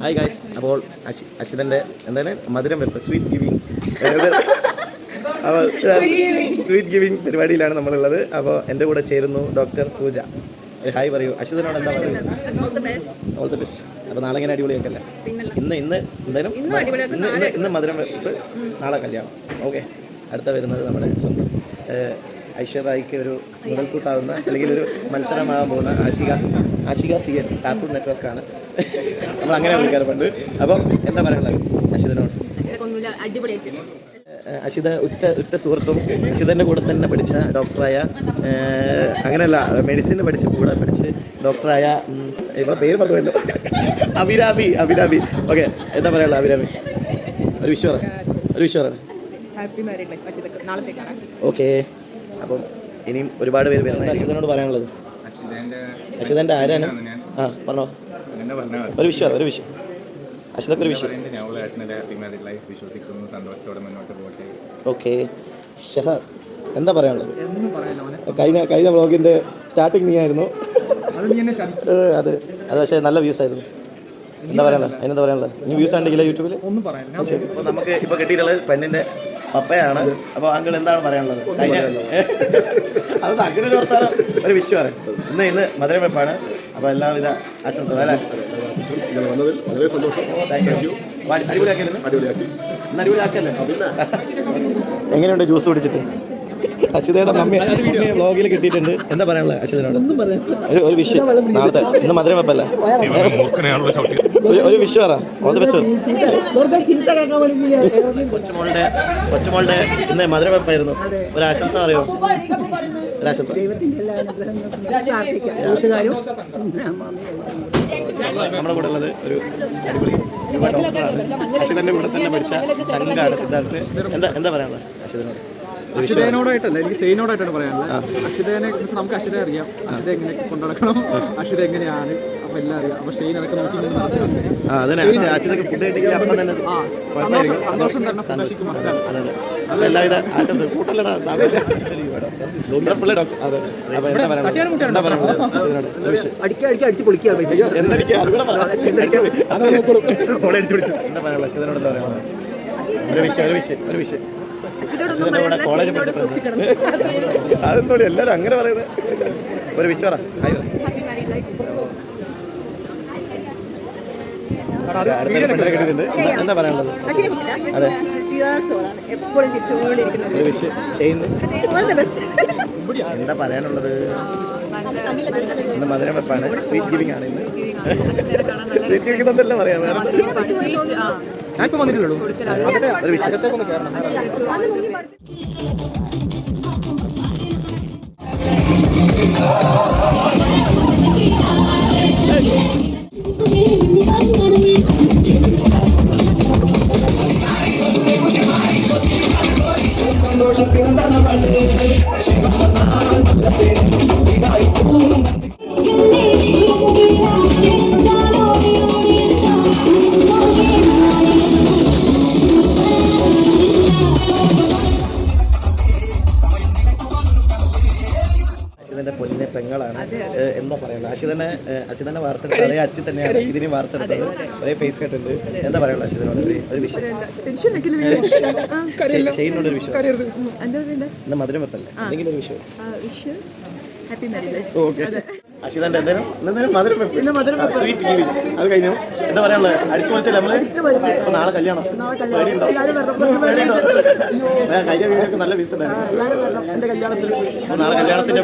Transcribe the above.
Hi guys അപ്പോൾ അശി അശിതന്റെ എന്തായാലും മധുരം വെപ്പ്. സ്വീറ്റ് ഗിവിങ് അപ്പോൾ സ്വീറ്റ് ഗിവിങ് പരിപാടിയിലാണ് നമ്മളുള്ളത്. അപ്പോൾ എന്റെ കൂടെ ചേരുന്നു ഡോക്ടർ പൂജ. ഹായ് പറയൂ. അശിതനോട് എന്താ പറയുന്നത്? ഓൾ ദ ബെസ്റ്റ് അപ്പോൾ നാളെ ഇങ്ങനെ അടിപൊളിയാക്കല്ലേ? ഇന്ന് ഇന്ന് എന്തായാലും ഇന്നും ഇന്ന് മധുരം വെപ്പ്. നാളെ കല്യാണം. ഓക്കെ. അടുത്ത വരുന്നത് നമ്മുടെ സ്വന്തം ഐശ്വര്യക്ക് ഒരു മുതൽക്കൂട്ടാവുന്ന അല്ലെങ്കിൽ ഒരു മത്സരമാകാൻ പോകുന്ന Ashika. Ashika C N cartoon നെറ്റ്വർക്കാണ് നമ്മൾ അങ്ങനെ വിളിക്കാറ് പണ്ട് അപ്പം എന്താ പറയാനുള്ളത്? അശിതനോട് അശിത ഉറ്റ ഉറ്റ സുഹൃത്തും അശിതന്റെ കൂടെ തന്നെ പഠിച്ച ഡോക്ടറായ അങ്ങനെയല്ല മെഡിസിൻ പഠിച്ച് കൂടെ പഠിച്ച് ഡോക്ടറായ ഇവ ഇവിടെ പേര് പറഞ്ഞല്ലോ അഭിരാമി അഭിരാമി. ഓക്കെ എന്താ പറയാനുള്ളത് അഭിരാമി? ഒരു വിശ്വറ ഒരു വിശ്വറാണ് ഓക്കെ. അപ്പം ഇനിയും ഒരുപാട് പേര് വരുന്നത് അശിതനോട് പറയാനുള്ളത്. അശിതന്റെ ആരാണ്? ആ പറഞ്ഞോ. ഒരു വിഷയം ഒരു വിഷയം. അശ്വതൊക്കെ ഒരു വിഷയം. വിശ്വസിക്കുന്നു സന്തോഷത്തോടെ മുന്നോട്ട് പോകട്ടെ. ഓക്കെ. ഷഹാദ് എന്താ പറയാനുള്ളത്? കഴിഞ്ഞ കഴിഞ്ഞ വ്ളോഗിന്റെ സ്റ്റാർട്ടിങ് നീ ആയിരുന്നു അത് അത് പക്ഷേ നല്ല വ്യൂസ് ആയിരുന്നു. എന്താ പറയാനുള്ളത്? അതിനെന്താ പറയാനുള്ളത്? ഇനി വ്യൂസ് ഉണ്ടെങ്കിലേ യൂട്യൂബിൽ ഒന്നും അപ്പോൾ നമുക്ക് ഇപ്പോൾ കിട്ടിയിട്ടുള്ളത് പെണ്ണിന്റെ പപ്പയാണ്. അപ്പോൾ അങ്കിൾ എന്താണ് പറയാനുള്ളത്? കഴിഞ്ഞ അത് അങ്ങനെ ഒരു വർത്താനം ഒരു വിഷയമാണ് ഇന്ന് ഇന്ന് മധുരം വെപ്പാണ്. അപ്പോൾ എല്ലാവിധ ആശംസകൾ അല്ലേ? ഞാൻ വന്നതിൽ വളരെ സന്തോഷം താങ്ക് യു അടിപൊളിയാക്കിയല്ലേ? അടിപൊളിയാക്കി. ഇന്ന് അടിപൊളിയാക്കല്ലേ എങ്ങനെയുണ്ട് ജ്യൂസ് കുടിച്ചിട്ട്? അശ്വതയുടെ മമ്മി മമ്മിയെ വ്ളോഗിൽ കിട്ടിയിട്ടുണ്ട്. എന്താ പറയാനുള്ളത് അശ്വതനോട്? ഒരു ഒരു വിഷയം നാളത്തെ ഇന്ന് മധുരം വെപ്പല്ല? ഒരു വിഷയം വിഷു പറ. ഓൾ ദി ബെസ്റ്റ് കൊച്ചുമോളുടെ കൊച്ചുമോളുടെ ഇന്ന് മധുരം വെപ്പായിരുന്നു. ഒരു ആശംസ ഒരു ആശംസ. നമ്മുടെ കൂടെ ഉള്ളത് ഒരു അടിപൊളി യുവ ഡോക്ടറാണ്. അശ്വതന്റെ കൂടെ തന്നെ പഠിച്ച ചങ്ങാട് സിദ്ധാർത്ഥ്. എന്താ എന്താ പറയാനുള്ളത് അശ്വതനോട്? ഒരു എനിക്ക് സെയിനോടായിട്ടാണ് പറയാനുള്ളത്. കുറിച്ച് നമുക്ക് അഷിത അറിയാം. അഷിത എങ്ങനെ കൊണ്ടുനടക്കണം അഷിത എങ്ങനെയാണ്? അപ്പൊ എല്ലാം അറിയാം. അപ്പൊ ഷെയ്ൻ അതൊക്കെ നോക്കി തന്നെ സന്തോഷം സന്തോഷം തരണം ഫുഡ് അഷിക്ക് മസ്റ്റാണ് എല്ലാവിധ ആശംസ കൂട്ടല്ലടാ ഒരു വിഷയം ഒരു വിഷയം ഒരു വിഷയം. പഠിച്ച സൂക്ഷിക്കണം. എല്ലാവരും അങ്ങനെ പറയുന്നത്. ഒരു വിശ്വറ. എന്താ- പറയാനുള്ളത്? അതെ. ഒരു വിഷയം എന്താ പറയാനുള്ളത്? ഇന്ന് മധുരം വെപ്പാണ്. സ്വീറ്റ് ഗിവിംഗ് ആണ് ഇന്ന്. സ്വീറ്റ് ഗിവിംഗ് എന്നല്ല പറയാം വേറെ ഞാൻ ഇപ്പൊ അശ്വതന്റെ പൊന്നിനെ പെങ്ങളാണ്. എന്താ പറയുള്ളത് അശ്വതനെ ഏഹ് അശ്വതനെ വാർത്തെടുത്ത അതേ അച്ഛൻ തന്നെയാണ് ഇതിന് വാർത്തെടുത്തത്. ഒരേ ഫേസ് കട്ട് ഉണ്ട് എന്താ പറയുള്ളൂ അശ്വതനോട്? ഒരു- വിഷയം. ഷെയ്- ഷെയ്നോട് ഒരു വിഷയം. എന്താ മധുരം വെപ്പല്ലേ? എന്തെങ്കിലും ഒരു വിഷയം? ഓക്കെ. അശ്വതന്റെ എന്തെങ്കിലും എന്തെങ്കിലും മധുരം വെപ്പ് സ്വീറ്റ് ഗിവിംഗ് അത് കഴിഞ്ഞു. എന്താ പറയാനുള്ളത്? അടിച്ചു പൊളിച്ചല്ലേ നമ്മൾ? അപ്പൊ നാളെ കല്യാണം. കഴിഞ്ഞ വീഡിയോക്ക് നല്ല വീസ് ഉണ്ടായിരുന്നു. നാളെ കല്യാണത്തിന്റെ?